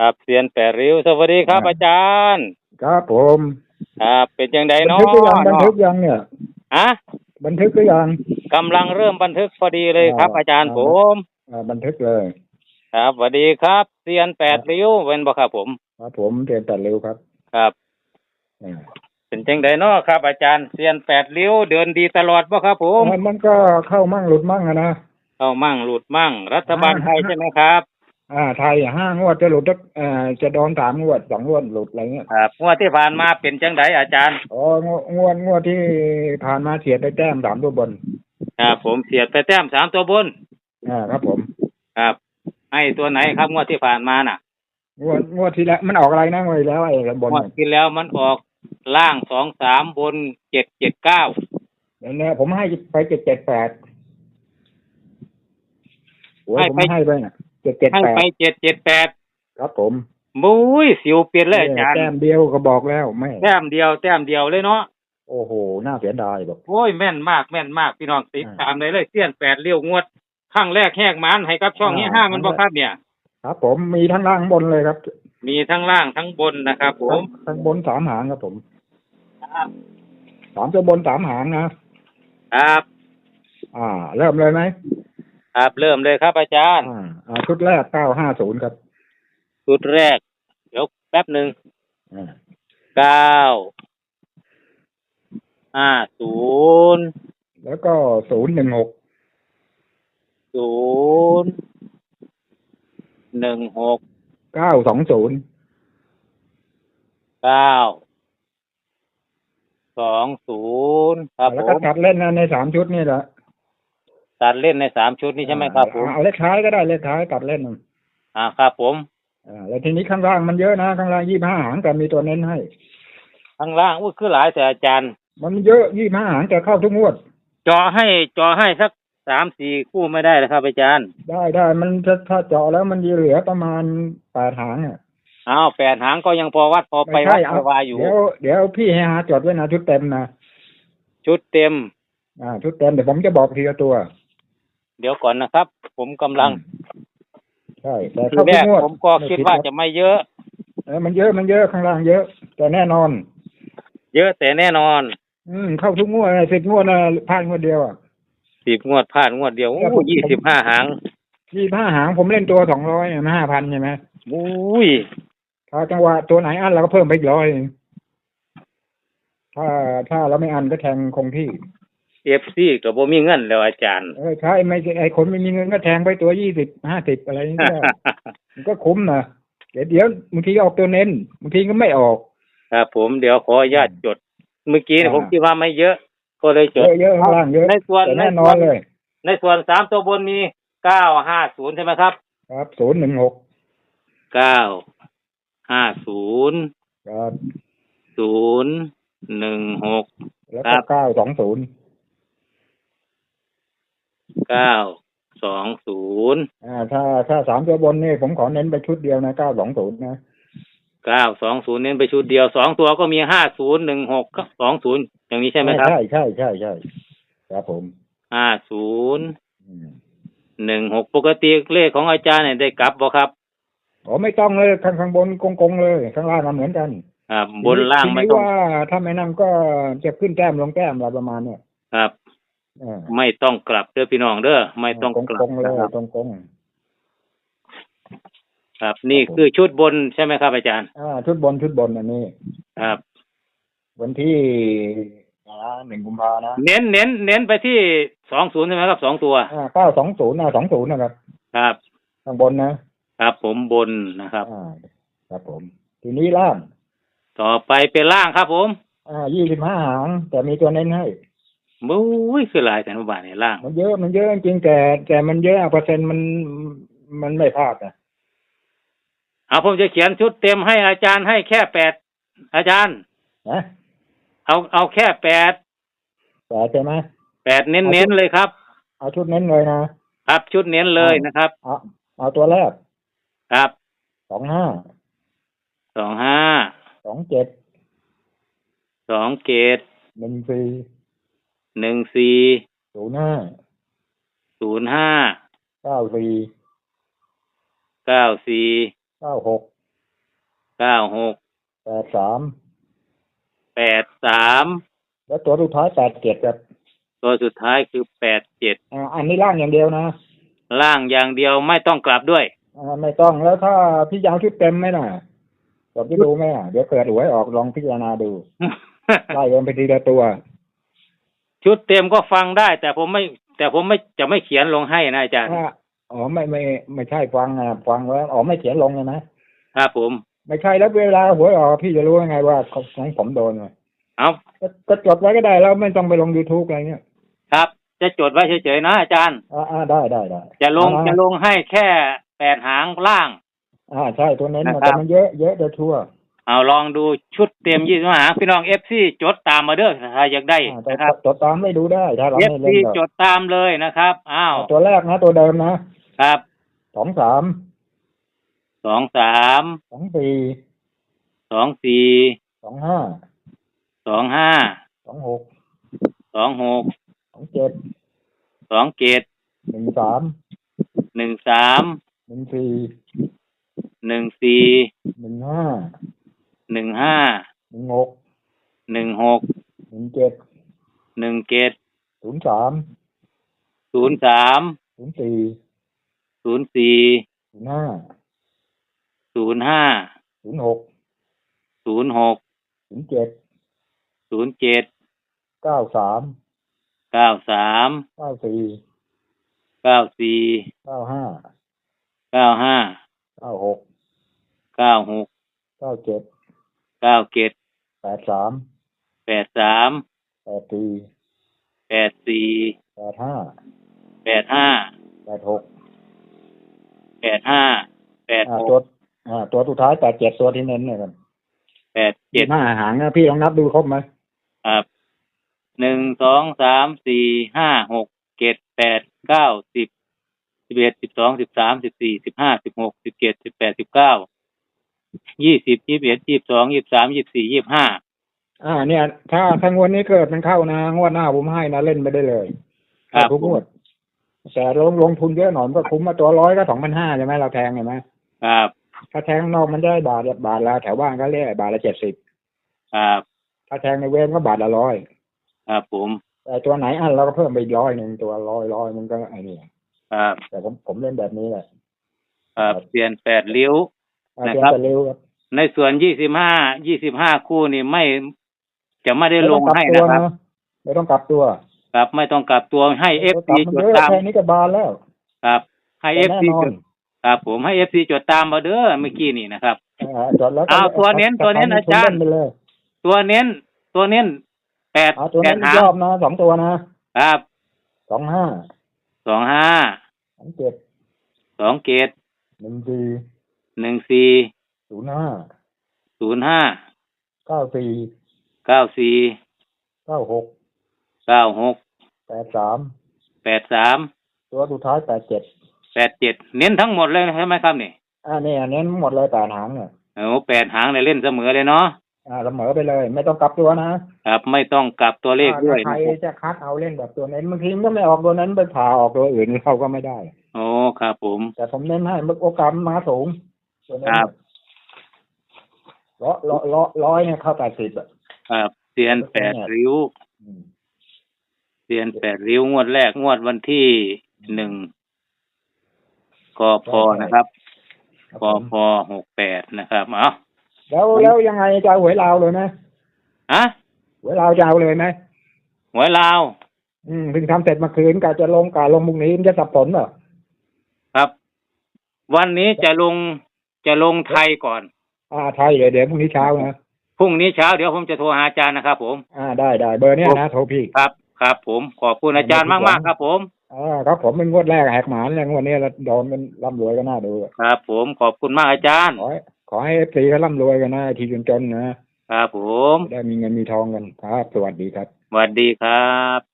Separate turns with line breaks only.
ครับเซียนแปดริ้วสวัสดีครับ
อ่า
อาจารย์
ครับผม
ครับเป็นจังได
บัน
เนาะ
ทึกหรือยังบันทึกยังเนี่ย
ฮะ
บันทึกหรือยัง
กำลังเริ่มบันทึกพอดีเลยครับ
อ่า
อาจารย์
อ่า
ผม
อ่าบันทึกเลย
ครับสวัสดีครับเซียนแปดริ้วเป็นบ่ครับผม
ครับผมเรียนตัดเร็วครับ
ครับ
อ่า
เป็นจังไดเนาะครับ อาจารย์เซียนแปดริ้วเดินดีตลอดบ่ครับ ผม
อ่ามันก็เข้ามั่งหลุดมั่งอะนะ
เข้ามั่งหลุดมั่งรัฐบาล
อ่า
ไทยใช่ไหมครับ
อ่าไทยห้างวดจะหลุดสักอ่าจะโดนสามงวดสองงวดหลุดอะไรเงี้ย
ครับงวดที่ผ่านมาเป็นจังไดอาจารย์
อ๋องวดงวดงวดที่ผ่านมาเสียได้แต้มสามตัวบน
ครับผมเสียดไปแต้มสามตัวบน
อ่าครับผม
ครับให้ตัวไหนครับงวดที่ผ่านมาน่ะ
งวดงวดที่แล้วมันออกอะไรนะงวดที่แล้วไอ้บน
งวดที่แล้วมันออกล่างสองสามบนเจ็ดเจ็ดเก้า
เนี่ยเนี่ยผมให้ไปเจ็ดเจ็ดแปดโอ้ย
ให้
ผม
ไป
ให้ไปน่ะ เจ็ดเจ็ด
ให้
แปด
ไปเจ็ดเจ็ดแปด
ครับผม
มุ้ยสิวเปลี่ยนเลยอาจารย์
แต้มเดียวก็บอกแล้วไม่
แต้มเดียวแต้มเดียวเลยเนาะ
โอ้โหน่าเสียดายบอก
โอ้ยแม่นมากแม่นมากพี่น้องติด
อ่า
ตามเลยเลยเสี้ยนแปดเลี้ยวงวดข้างแรกแหกมันให้กับช่องนี้
อ่า
ห้ามันบ่ครับเนี่ย
ครับ ผมมีทั้งล่างบนเลยครับ
มีทั้งล่างทั้งบนนะครับผม
ทั้งบนสามหางครับผมสามตัวบนสามหางนะครับ อ่า เริ่มเลยไหม
ครับเริ่มเลยครับอาจารย์
อ่าอ่าชุดแรกเก้าห้าศูนย์ครับ
ชุดแรก เดี๋ยวแป๊บหนึ่ง
อ่า
เก้าห้าศูนย์
แล้วก็ศูนย์หนึ่งหก
ศูนย์หนึ่งหก
เก้าสองศูนย์
เก้าสองศูนย์ครับ
แล้ว
ผ
ก็
ม
ตัดเล่นนะในสามชุดนี่แหละ
ตัดเล่นในสามชุดนี้ใช่ไหมครับผม
อ่าเอาเลขท้ายก็ได้เลขท้ายตัดเล่นน่ะ
อ่าครับผม
อ่าแล้วทีนี้ข้างล่างมันเยอะนะข้างล่างยี่ห้าหางแต่มีตัวเน้นให้
ข้างล่างอุ้ยคือหลายแต่อาจารย์
มันเยอะยี่ห้าหางแต่เข้าทุกงวด
จอให้จอให้สักสามสี่คู่ไม่ได้นะครับอาจารย์
ได้ได้มันจะถ้าเจาะแล้วมันจะเหลือประมาณแปดหางอะ
อ้าวแปดหางก็ยังพอวัดพอไป
ไม่
วั
ใช่
ด
เอา
ไปวาอยู่
เดี๋ยวเดี๋ยวพี่ให้หาจดไว้นะชุดเต็มนะ
ชุดเต็ม
อ่า ชุดเต็มเดี๋ยวผมจะบอกทีละตัว
เดี๋ยวก่อนนะครับ ผมกำลัง
ใช่แต่
ที
เข้า
แร
ทุก
ก
งวด
ผมก็คิดว่าจะไม่เยอะ
เออมันเยอะมันเยอะข้างล่างเยอะ แต่แน่นอน
เยอะแต่แน่นอน
อืมเข้าทุกงวดสิบงวดนะพลาดงวดเดียวอะ
สิบงวดพลาดงวดเดียว
ครับผ
โอ้
ม
ยี่สิบห้าหาง
ยี่ห้าหางผมเล่นตัวสองร้อยห้าพันใช่ไหม
อุ้ย
ถ้าจังหวะตัวไหนอันเราก็เพิ่มไปอีกร้อยถ้าถ้าเราไม่อันก็แทงคงที่
เอฟซีกับบ่มีเงินแล้วอาจารย์
เออใช่ไม่ใช่ไอ้คนไม่มีเงินก็แทงไปตัวยี่สิบห้าสิบอะไรอย่างเงี้ยมันก็คุ้มนะเดี๋ยวเดี๋ยวบางทีออกตัวเน้นบางทีก็ไม่ออก
ครับ ผมเดี๋ยวขออนุญาตจด เมื่อกี้เนี่ย
อ่า
ผมคิดว่าไม่เยอะ ก็เลยจ
เย
ด
อะเยอะข้างล่างเยอะ
ในส่วน
แต่
ใน
แน่น
ส่
อ
วนน
เลย
ในส่วนสามตัวบนมีเก้าห้าศูนย์ใช่ไหมครับ
ครับศูนย์หนึ่งหก
เก้าห้าศูนย์
ครับ
ศูนย์หนึ่งหก
แล้ว
ครั
ก็
บ
เก้าสองศูนย์
เก้าสองศูนย์
อ่าถ้าถ้าสามตัวบนนี่ผมขอเน้นไปชุดเดียวนะเก้าสองศูนย์นะ
เก้าสองศูนย์เน้นไปชุดเดียวสองตัวก็มีห้าศูนย์หนึ่งหกสองศูนย์อย่างนี้ใช่ไหมครับ
ใช่ใช่ใช่ใช่ครับผม
ห้าศูนย์
อืม
หนึ่งหกปกติเลขของอาจารย์เนี่ยได้กลับบ่ครับ
อ๋อไม่ต้องเลยข้างข้างบนกงกงๆเลย ข้างล่างก็เหมือนกัน
ครับบนล่างไม่
ที
ต้อง
ว่าถ้าไม่นั่งก็จะขึ้นแต้มลงแต้มอะไรประมาณเนี่ย
ครับ
อ่า
ไม่ต้องกลับเด้อพี่น้องเด้อไม่ต้องกลั
ก
บ
งๆเลย
นะครับ
ตรงกง
ครับ นี่คือชุดบนใช่ไหมครับอาจารย์
อ่าชุดบนชุดบนอันนี้
ครับ
วันที่อ่าหนึ่งกุมภานะ
เน้นเน้นเน้นไปที่สองศูนย์ใช่ไหมครับสองตัว
อ่าเก้าสองศูนย์นะสองศูนย์นะครับ
ครับ
ข้างบนนะครับ
ผมบนนะครับ
อ่าครับผม ทีนี้ล่าง
ต่อไปเป็นล่างครับผม
อ่ายี่สิบห้าหางแต่มีตัวเน้นให้
มุ้ยคือหลายแต่นุบาลในล่าง
มันเยอะมันเยอะจริงๆแต่ แต่มันเยอะเปอร์เซ็นต์มันมันไม่พลาดนะ
เอาผมจะเขียนชุดเต็มให้อาจารย์ให้แค่แปดอาจารย์
นะ
เอาเอาแค่แปด
แต่ใช่ไหม
แปดเน้นเน้นเลยครับ
เอาชุดเน้นเลยนะครับ
ชุดเน้นเลยนะครับ
เอาเอาตัวแรก
ครับ
สองห้า
สองห้า
สองเจ็ด
สองเกต
หนึ่งสี่
หนึ่งสี่
ศูนย์ห้า
ศูนย์ห้า
เก้าสี่
เก้าสี่
เก้าหก
เก้าหก
แปดสาม
แปดสาม
แล้วตัวสุดท้ายแปดเจ็ดครับ
ตัวสุดท้ายคือแปดเจ็ด
อ่าอันนี้ล่างอย่างเดียวนะ
ล่างอย่างเดียวไม่ต้องกลับด้วย
อ่าไม่ต้องแล้วถ้าพี่ยาวชุดเต็มไหมน่ะกดไปดูไหมอะเดี๋ยวเกิดหวยออกลองพิจารณาดู ไล่กันไปทีละตัว
ชุดเต็มก็ฟังได้ แต่ผมไม่ แต่ผมไม่จะไม่เขียนลงให้นะอาจารย์
อ่าอ๋อไม่ไม่ไม่ใช่ฟังอะฟังแล้วอ๋อไม่เขียนลงเลยนะครับ
ผม
ไม่ใช่แล้วเวลาหวยออกพี่จะรู้ยังไงว่าของผมโดนไง
เอา
ก็ก็จดไว้ก็ได้แล้วไม่ต้องไปลง youtube อะไรเงี้ย
ครับ จะจดไว้เฉยๆนะอาจารย์
อ่าอ่าได้ได้ได้
จะลง
อ่า
จะลงให้แค่แปดหางล่าง
อ่าใช่ตัวเน้น
นะ
มัน
ครับ
แต่มันเยอะเยอะจะทั่ว
เอาลองดูชุดเต็มยี่สิบหางพี่น้องเอฟซีจดตามมาเด้อถ้าอยากได้
อ่าแต่
นะครับ
จดตามไม่ดูได้ถ้าเรา
เอฟ
ไม่เล่
ซี
นก็
จดตามเลยนะครับอ้าว
ตัวแรกนะ ตัวเดิมนะครับสองสาม
สองสาม
สองสี่
สองสี่
สองห้า
สองห้า
สองหก
สองหก
สองเจ็ด
สองเจ็ด
หนึ่งสาม
หนึ่งสาม
หนึ่งสี่
หนึ่งสี่
หนึ่งห้า
หนึ่งห้า
หนึ่งหก
หนึ่งหก
หนึ่งเจ็ด
หนึ่งเจ็ด
ศูนย์สาม
ศูนย์สาม
ศูนย์สี่
ศูนย์สี่
ศูนย์ห้า
ศูนย์ห้า
ศูนย์หก
ศูนย์หก
ศูนย์เจ็ด
ศูนย์เจ็ด
เก้าสาม
เก้าสาม
เก้าสี่
เก้าสี่
เก้าห้า
เก้าห้า
เก้าหก
เก้าหก
เก้าเจ็ด
เก้าเจ็ด
แปดสาม
Dạ,
แปดสาม
แปดสี่
แปดสี่
แปดห้า
แปดห้า
แปดหก
แปดห้าแปด
อ่า
ห
ตัว
ก
อ่าตัวสุดท้ายแปดเจ็ดตัวที่เน้นเนี่ยกัน
แปดเจ็ด
ห้าหางนะพี่ลองนับดูครบไหม
ครับหนึ่งสองสามสี่ห้าหกเจ็ดแปดเก้าสิบสิบเอ็ดสิบสองสิบสามสิบสี่สิบห้าสิบหกสิบเจ็ดสิบแปดสิบเก้า ยี่สิบยี่สิบเอ็ดยี่สิบสองยี่สิบสามยี่สิบสี่ยี่สิบห้า
อ่า เนี่ย ถ้าถ้างวดนี้เกิดมันเข้านะงวดหน้าผมให้นะเล่นไปได้เลย
ครับ
ทุกงวดแต่ลงลงทุนเยอะหน่อยมันก็คุ้มมาตัวร้อยก็สองพันห้าใช่ไหมเราแทงเห็นไหม
ครับ
ถ้าแทงข้างนอกมันได้บาทละบาทละแถวบ้านก็เรียกบาทละเจ็ดสิบ
ครับ
ถ้าแทงในเวรก็บาทละร้อย
ครับผม
แต่ตัวไหนอันเราก็เพิ่มไปอีกร้อยหนึ่งตัวร้อยร้อยมันก็ไอ้นี่
ครับ
แต่ผมผมเล่นแบบนี้แหละ
ครับเปลี่ยนแปดริ้ว
อ่า
นะ
เพียง
ครับ
แต่เร็วครับ
ในส่วนยี่สิบห้ายี่สิบห้าคู่นี่ไม่จะไม่ได้
ไม่
ล
ต้อง
ง
กลับ
ให้
ตัว
นะครับ
นะไม่ต้องกลับตัว
ครับไม่ต้องกลับตัวให้เอฟ
กลั
ซี
บ
จ
มัน
ด
เยอะ
ตาม
แค่นี้ก็บานแล้ว
ครับ ให้เอ
แต่
ฟ
แน่
ซี
นอ
จ
น
ดครับ ผมให้เอฟซีจดตามมาเด้อเมื่อกี้นี่นะครับ
อ่าจดแล้วก็
เอาตัวเน้นตัวเน้นอาจารย์
เล่นไปเลย
ตัวเน้น ตัวเน้นแปด
เอาตัว
แป
เน้
ด
นอี
หากง
รอบนะสองตัวนะครับสองห้า
สองห้า
สองเจ็ด
Dạ,
สองเกต
หนึ่งสี่
หนึ่งสี่
ศูนย์ห้า
ศูนย์ห้า
เก้าสี่
เก้าสี่
เก้าหก
เก้าหก
แปดสาม
แปดสาม
ตัวสุดท้ายแปดเจ็ด
แปดเจ็ดเน้นทั้งหมดเลยใช่ไหมครับนี่
อ่าเนี่ยเน้นหมดเลยแปดหางเนี่ย
โอ้แปดหางเนี่ยเล่นเสมอเลยเนาะ
อ่าเสมอไปเลย ไม่ต้องกลับตัวนะครับ
ไม่ต้องกลับตัวเลขด้วย
อ่าถ้า
นะ
ใครจะคัดเอาเล่นแบบตัวเน้นบางทีมันก็ไม่ออกตัวนั้นไปผ่าออกตัวอื่นเราก็ไม่ได้
โอ้ครับผม
แต่ผมเน้นให้มันโอกาสมาสูงตัวเน้น
ครับ
ร้อยร้อยร้อยร้อยเนี่ยเข้าแปดสิบอะ
ครับเซียนแปดริ้ว
อืม
เซียนแปดริ้วงวดแรกงวดวันที่หนึ่งกพนะครับ
ครับ
ก
ผม
พหกแปดนะครับเอา
แล้วแล้วยังไงจะเอาหวยลาวเลยไหม
ฮะ
หวยลาวจะเอาเลยไหม
หวยลาว
อืมเพิ่งทำเสร็จเมื่อคืนกะจะลงกะลงพรุ่งนี้มันจะสับสนเหรอ
ครับ วันนี้จะลงจะลงไทยก่อน
อ่าไทยเดี๋ยวเดี๋ยวพรุ่งนี้เช้านะ
พรุ่งนี้เช้าเดี๋ยวผมจะโทรหาอาจารย์นะครับ ผม
อ่าได้ได้เบอร์เนี้ยนะโทรพี่
ครับ ครับ ผมขอบคุณอาจารย์มากๆครับ ผม
อ่าครับผมเป็นงวดแรกแหกหมานเลยงวดนี้เราโดนเป็นร่ำรวยก็น่าดูอะ
ครับ ผมขอบคุณมากอาจารย์
ขอให้ขอให้เอฟซีเขาร่ำรวยกันนะไอ้ทีจนๆนะครับ
ผม
จะได้มีเงินมีทองกันครับ สวัสดีครับ
สวัสดีครับ